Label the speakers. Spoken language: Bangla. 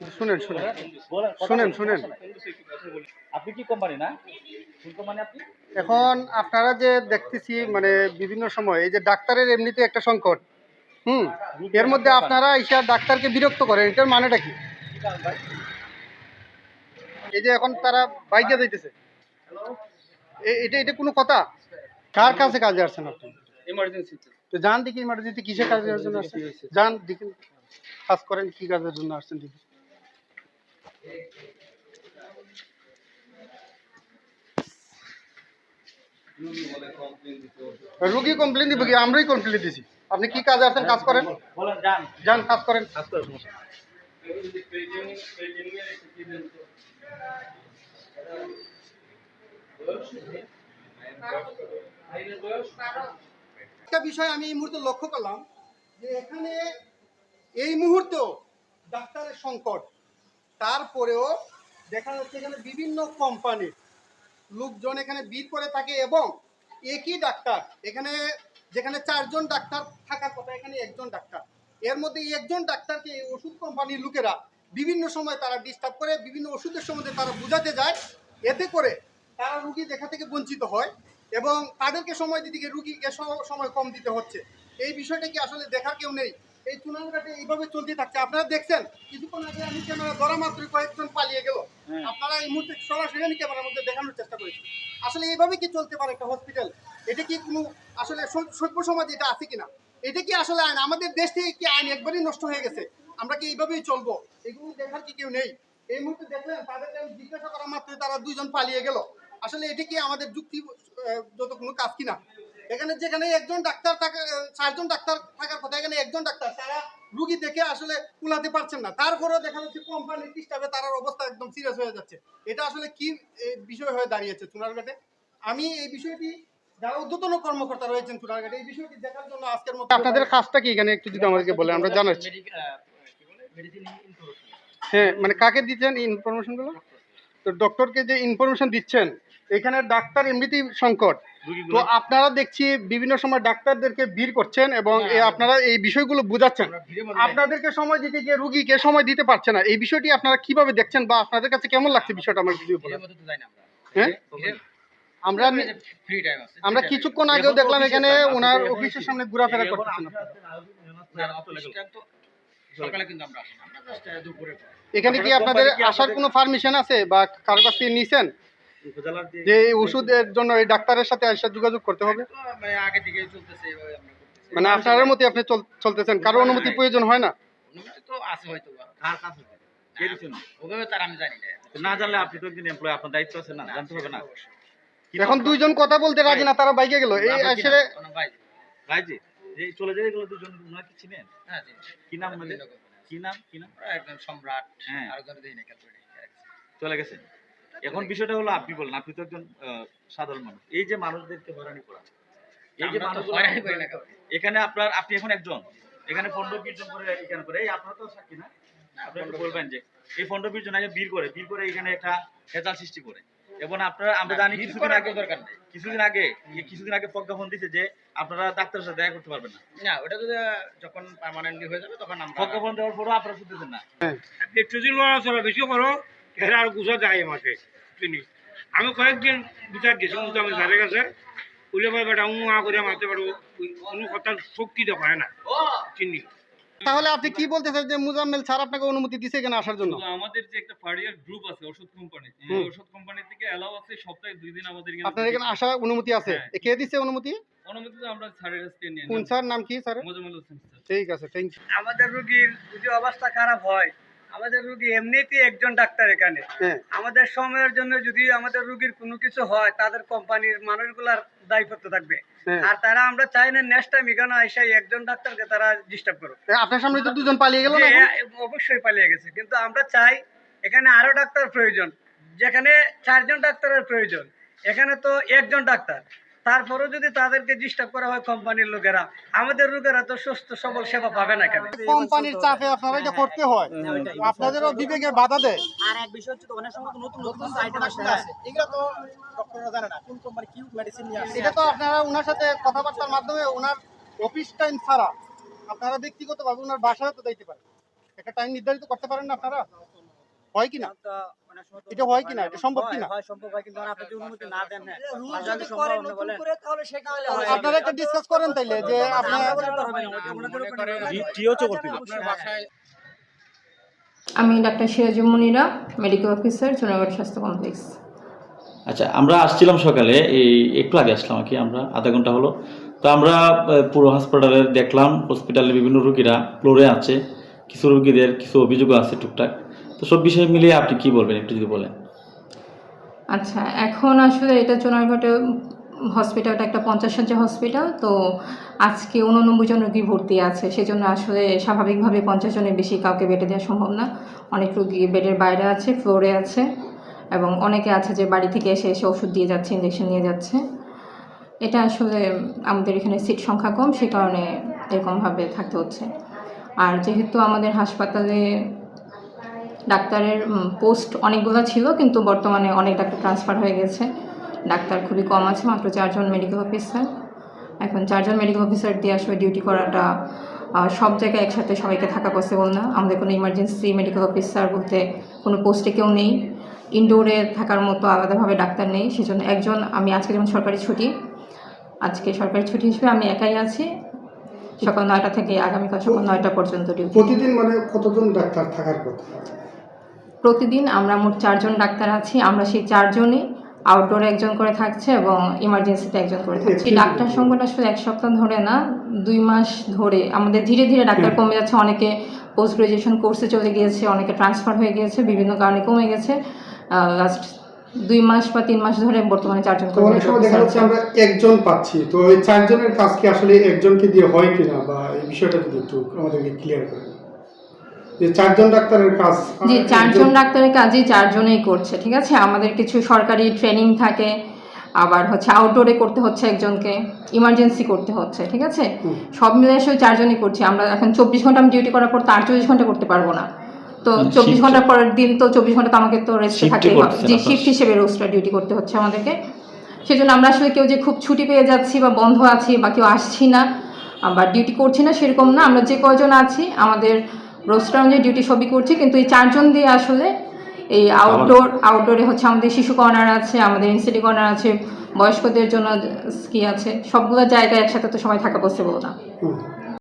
Speaker 1: শুনেন শুনেন। শুনেন, শুনেন।
Speaker 2: আপনি কি কোম্পানি না?
Speaker 1: এখন আপনারা যে দেখতেছি মানে বিভিন্ন সময় এই যে ডাক্তারের এমনিতে একটা সংকট হুম? এর মধ্যে আপনারা এসে ডাক্তারকে বিরক্ত করেন এটার মানেটা কি? এই যে এখন তারা বাইকে যাইতেছে। এটা এটা কোনো কথা? কার কাছে কাজে আসছেন আপনি?
Speaker 2: ইমার্জেন্সি
Speaker 1: তো। যান দেখি ইমার্জেন্সি কিসের জন্য আসছেন? যান দেখি। কাজ করেন কি কাজের জন্য আসছেন দেখি রুগী কমপ্লেন দিব কি? আমরাই কমপ্লেন দিছি। আপনি কি কাজে আসছেন কাজ করেন?
Speaker 2: বলেন যান।
Speaker 1: যান কাজ করেন।
Speaker 2: কাজ করে সমস্যা
Speaker 1: একটা বিষয় আমি এই মুহূর্তে লক্ষ্য করলাম যে এখানে এই মুহূর্তেও ডাক্তারের সংকট। তারপরেও দেখা যাচ্ছে এখানে বিভিন্ন কোম্পানির লোকজন এখানে ভিড় করে থাকে এবং একই ডাক্তার, এখানে যেখানে চারজন ডাক্তার থাকার কথা এখানে একজন ডাক্তার। এর মধ্যে একজন ডাক্তারকে এই ওষুধ কোম্পানির লোকেরা বিভিন্ন সময় তারা ডিস্টার্ব করে, বিভিন্ন ওষুধের সম্বন্ধে তারা বোঝাতে যায়। এতে করে তারা রুগী দেখা থেকে বঞ্চিত হয় এবং তাদেরকে সময় দিতে গিয়ে রুগীকে সময় কম দিতে হচ্ছে। এই বিষয়টা কি আসলে দেখার কেউ নেই? এই চুনারঘাটে এইভাবে চলতে থাকছে। আপনারা দেখছেন কিছুক্ষণ আগে আমি ক্যামেরা ধরা মাত্রই কয়েকজন পালিয়ে গেল।
Speaker 2: হ্যাঁ।
Speaker 1: আপনারা এই মুহূর্তে সরাসরি আমি ক্যামেরার মধ্যে দেখানোর চেষ্টা করেছি। আসলে এইভাবে কি চলতে পারে একটা হসপিটাল এটা কি কোনো আসলে সভ্য সমাজ এটা আছে কিনা? এটা কি আসলে আইন? আমাদের দেশ থেকে কি আইন একবারই নষ্ট হয়ে গেছে? আমরা কি এইভাবেই চলবো? এগুলো দেখার কি কেউ নেই। এই মুহূর্তে দেখলেন তাদেরকে আমি জিজ্ঞাসা করা মাত্রই তারা দুইজন পালিয়ে গেল। আসলে এটা কি আমাদের যুক্তি যত কোনো কাজ কিনা? এখানে যেখানে একজন ডাক্তার থাকা চারজন ডাক্তার থাকার কথা এখানে একজন ডাক্তার তারা রুগী দেখে আসলে কুলাতে পারছেন না। তারপরেও দেখা যাচ্ছে কোম্পানির ডিস্টার্বে তার অবস্থা একদম সিরিয়াস হয়ে যাচ্ছে। এটা আসলে কি বিষয় হয়ে দাঁড়িয়েছে চুনারঘাটে আমি এই বিষয়টি যারা ঊর্ধ্বতন কর্মকর্তা রয়েছেন চুনারঘাটে এই বিষয়টি দেখার জন্য আজকের মতো আপনাদের কাজটা কি? এখানে একটু যদি আমাদেরকে বলে আমরা জানাচ্ছি। হ্যাঁ মানে কাকে দিচ্ছেন ইনফরমেশনগুলো তো ডক্টরকে যে ইনফরমেশন দিচ্ছেন এখানে ডাক্তার এমনিতেই সংকট। তো আপনারা দেখছি বিভিন্ন সময় ডাক্তারদেরকে ভিড় করছেন এবং এ আপনারা এই বিষয়গুলো বোঝাচ্ছেন। আপনাদেরকে সময় দিতে গিয়ে রুগীকে সময় দিতে পারছে না। এই বিষয়টি আপনারা কীভাবে দেখছেন বা আপনাদের কাছে কেমন লাগছে বিষয়টা আমার বলেন হ্যাঁ? আমরা
Speaker 3: ফ্রি টাইম আছে।
Speaker 1: আমরা কিছুক্ষণ আগেও দেখলাম এখানে ওনার অফিসের সামনে ঘোরাফেরা করতেছেন আপনারা।
Speaker 3: সকালে কিন্তু আমরা আসি না। আমরা জাস্ট দুপুরে
Speaker 1: এখানে কি আপনাদের আসার কোনো পারমিশন আছে বা কারও কাছ থেকে নিছেন?
Speaker 2: যে
Speaker 1: যে এই ওষুধের জন্য এই ডাক্তারের সাথে এসে যোগাযোগ করতে হবে।
Speaker 3: মানে আগে থেকে চলতেছে এভাবে আমরা করতেছি।
Speaker 1: মানে আপনার মতে আপনি চলতেছেন কারও অনুমতি প্রয়োজন হয় না?
Speaker 3: অনুমতি তো আছে হয়তো
Speaker 2: কার কাছে কে
Speaker 3: ওভাবে তার আমি জানি না।
Speaker 2: না জানলে আপনি তো একজন এমপ্লয় আপনার দায়িত্ব আছে না জানতে হবে না।
Speaker 1: এখন দুইজন কথা বলতে রাজি না তারা বাইকে গেল। এই আসলে
Speaker 3: কোনো? ভাই
Speaker 2: রাইজি যে চলে যায় এগুলো দুজন ওনার কি চিনেন?
Speaker 3: হ্যাঁ
Speaker 2: কি নাম কি নাম কি নাম?
Speaker 3: ওরা একদম সম্রাট
Speaker 2: হ্যাঁ।
Speaker 3: আর জনে না
Speaker 2: চলে গেছে এখন বিষয়টা হলো আপনি বলেন আপনি তো একজন সাধারণ মানুষ। এই যে মানুষদেরকে হয়রানি করা এই যে মানুষ
Speaker 3: হয়রানি করি
Speaker 2: এখানে আপনার আপনি এখন একজন এখানে পনেরো বিশ জন করে এখানে করে? এই আপনারা তো সাক্ষী না? আপনি বলবেন যে এই পনেরো বিশ জন আগে বীর করে বীর করে এখানে একটা হেজাল সৃষ্টি করে। এবং আপনারা আমরা জানি কিছুদিন আগে
Speaker 3: দরকার নেই।
Speaker 2: কিছুদিন আগে কিছুদিন আগে প্রজ্ঞাপন দিছে যে আপনারা ডাক্তারের সাথে দেখা করতে পারবেন না।
Speaker 3: না ওটা যদি যখন পার্মানেন্টলি হয়ে যাবে তখন আমরা
Speaker 2: প্রজ্ঞাপন দেওয়ার পরও আপনারা শুনতেছেন না।
Speaker 4: একটু যদি লড়াচড়া বেশি করো এরা আর গুছা যায় মাঠে। আমি কয়েকদিন বিচার দিয়েছি কিন্তু আমি ধারে গেছে উলে ভাই বেটা উঁ আ করে মারতে পারব কোনো কথার শক্তি দেখায় না। চিনি
Speaker 1: তাহলে আপনি কি বলতে চান যে মুজাম্মেল স্যার আপনাকে অনুমতি দিছে এখানে আসার জন্য?
Speaker 5: আমাদের যে একটা ফার্ডিয়ার গ্রুপ আছে ওষুধ কোম্পানি ওষুধ কোম্পানি থেকে এলাও আছে সপ্তাহে দুই দিন আমাদের এখানে
Speaker 1: আপনার এখানে আসার অনুমতি আছে?
Speaker 5: হ্যাঁ।
Speaker 1: কে দিছে অনুমতি?
Speaker 5: অনুমতি তো আমরা স্যারের কাছ থেকে নিয়ে
Speaker 1: কোন স্যার? নাম কি স্যার
Speaker 5: মোজাম্মেল হোসেন স্যার।
Speaker 1: ঠিক আছে থ্যাংক ইউ
Speaker 6: আমাদের রুগীর যদি অবস্থা খারাপ হয় আমাদের রুগী এমনিতেই একজন ডাক্তার এখানে।
Speaker 1: হ্যাঁ।
Speaker 6: আমাদের সময়ের জন্য যদি আমাদের রুগীর কোনো কিছু হয় তাদের কোম্পানির মানুষগুলার দায়িত্ব থাকবে।
Speaker 1: হ্যাঁ।
Speaker 6: আর তারা আমরা চাই না নেক্সট টাইম এখানে এই একজন ডাক্তারকে তারা ডিস্টার্ব করো
Speaker 1: এ, আপনার সামনে তো দুজন পালিয়ে গেল
Speaker 6: অবশ্যই পালিয়ে গেছে। কিন্তু আমরা চাই এখানে আরও ডাক্তার প্রয়োজন। যেখানে চারজন ডাক্তারের প্রয়োজন এখানে তো একজন ডাক্তার। তারপরেও যদি তাদেরকে ডিস্টার্ব করা হয় কোম্পানির লোকেরা আমাদের লোকেরা তো সুস্থ সবল সেবা পাবে না কেন?
Speaker 1: কোম্পানির চাপে আপনারা এটা করতে হয়। আপনাদেরও বিবেকে বাধা দেয়।
Speaker 7: আর এক বিষয় হচ্ছে তো অনেক সময় নতুন নতুন আইটেম আসছে এগুলো তো ডক্টররা জানে না কোন কোম্পানি কি মেডিসিন নিয়ে আসছে
Speaker 1: এটা তো আপনারা ওনার সাথে কথাবার্তার মাধ্যমে ওনার অফিস টাইম ছাড়া আপনারা ব্যক্তিগতভাবে ওনার বাসায় তো দিতে পারেন। একটা টাইম নির্ধারিত করতে পারেন না আপনারা? হয় কি না? এটা হয় কিনা? এটা সম্ভব কিনা?
Speaker 7: হয় সম্ভব হয় কিন্তু আপনি যদি অনুমতি না দেন হ্যাঁ
Speaker 6: রুল
Speaker 7: তাহলে
Speaker 6: যদি
Speaker 7: সম্ভব
Speaker 6: করে
Speaker 7: আপনি
Speaker 6: নতুন
Speaker 7: বলেন
Speaker 6: করে তাহলে সেটা হলে হয়।
Speaker 1: আপনারা একটা ডিসকাস করেন তাইলে যে।
Speaker 8: আমি doctor Sirajul Munira medical officer Chunagarh স্বাস্থ্য কমপ্লেক্স
Speaker 2: আচ্ছা আমরা আসছিলাম সকালে এই একটু আগে আসলাম আর কি আমরা আধা ঘণ্টা হলো তো আমরা পুরো হসপিটালে দেখলাম হসপিটালে বিভিন্ন রুগীরা ফ্লোরে আছে কিছু রুগীদের কিছু অভিযোগও আছে টুকটাক তো সব বিষয় মিলিয়ে আপনি কি বলবেন? একটু যদি বলেন।
Speaker 8: আচ্ছা এখন আসলে এটা চুনারঘাটে হসপিটালটা একটা পঞ্চাশ শয্যা হসপিটাল তো আজকে উননব্বই জন রোগী ভর্তি আছে। সেজন্য আসলে স্বাভাবিকভাবে পঞ্চাশ জনের বেশি কাউকে বেডে দেওয়া সম্ভব না। অনেক রোগী বেডের বাইরে আছে, ফ্লোরে আছে, এবং অনেকে আছে যে বাড়ি থেকে এসে এসে ওষুধ দিয়ে যাচ্ছে ইঞ্জেকশন নিয়ে যাচ্ছে। এটা আসলে আমাদের এখানে সিট সংখ্যা কম, সে কারণে এরকমভাবে থাকতে হচ্ছে। আর যেহেতু আমাদের হাসপাতালে ডাক্তারের পোস্ট অনেকগুলো ছিল, কিন্তু বর্তমানে অনেক ডাক্তার ট্রান্সফার হয়ে গেছে। ডাক্তার খুবই কম আছে, মাত্র চারজন মেডিকেল অফিসার এখন চারজন মেডিকেল অফিসার দিয়ে আসলে ডিউটি করাটা সব জায়গায় একসাথে সবাইকে থাকা পসিবল না। আমাদের কোনো ইমার্জেন্সি মেডিকেল অফিসার বলতে কোনো পোস্টে কেউ নেই। ইনডোরে থাকার মতো আলাদাভাবে ডাক্তার নেই, সেজন্য একজন, আমি আজকে যেমন সরকারি ছুটি, আজকে সরকারি ছুটি হিসেবে আমি একাই আছি। সকাল নয়টা থেকে আগামীকাল সকাল নয়টা পর্যন্ত ডিউটি
Speaker 1: প্রতিদিন মানে কতজন ডাক্তার থাকার কথা?
Speaker 8: প্রতিদিন আমরা মোট চারজন ডাক্তার আছি। আমরা সেই চারজনই আউটডোরে একজন করে থাকছে এবং ইমার্জেন্সিতে একজন করে থাকছে। ডাক্তার সংখ্যাটা আসলে এক সপ্তাহ ধরে না দুই মাস ধরে। আমাদের ধীরে ধীরে ডাক্তার কমে যাচ্ছে। অনেকে পোস্ট গ্রাজুয়েশন কোর্সে চলে গিয়েছে অনেকে ট্রান্সফার হয়ে গিয়েছে বিভিন্ন কারণে কমে গেছে। লাস্ট দুই মাস বা তিন মাস ধরে বর্তমানে চারজন
Speaker 9: তো অনেক সময় দেখা যাচ্ছে আমরা একজন পাচ্ছি। তো এই চারজনের কাজ কি আসলে একজনকে দিয়ে হয় কিনা বা এই বিষয়টা যদি একটু আমাদেরকে ক্লিয়ার করেন? যে চারজন ডাক্তারের কাজ
Speaker 8: জি চারজন ডাক্তারের কাজই চারজনেই করছে ঠিক আছে? আমাদের কিছু সরকারি ট্রেনিং থাকে আবার হচ্ছে আউটডোরে করতে হচ্ছে একজনকে ইমার্জেন্সি করতে হচ্ছে ঠিক আছে? সব মিলে আসলে চারজনই করছি আমরা এখন চব্বিশ ঘণ্টা আমি ডিউটি করার পর তো আটচল্লিশ ঘণ্টা করতে পারব না। তো
Speaker 2: মানে
Speaker 8: চব্বিশ ঘণ্টা পরের দিন তো চব্বিশ ঘণ্টা তো আমাকে তো রেস্টে থাকতেই হবে। যে শিফট হিসেবে রোস্টার ডিউটি করতে হচ্ছে আমাদেরকে। সেজন্য আমরা আসলে কেউ যে খুব ছুটি পেয়ে যাচ্ছি বা বন্ধ আছি বা কেউ আসছি না বা ডিউটি করছি না সেরকম না আমরা যে কয়জন আছি আমাদের রোস্টার অনুযায়ী ডিউটি সবই করছি কিন্তু এই চারজন দিয়ে আসলে এই আউটডোর আউটডোরে হচ্ছে আমাদের শিশু কর্নার আছে আমাদের ইনসিটি কর্নার আছে বয়স্কদের জন্য কি আছে সবগুলো জায়গায় একসাথে তো সবাই থাকা পসিবল না।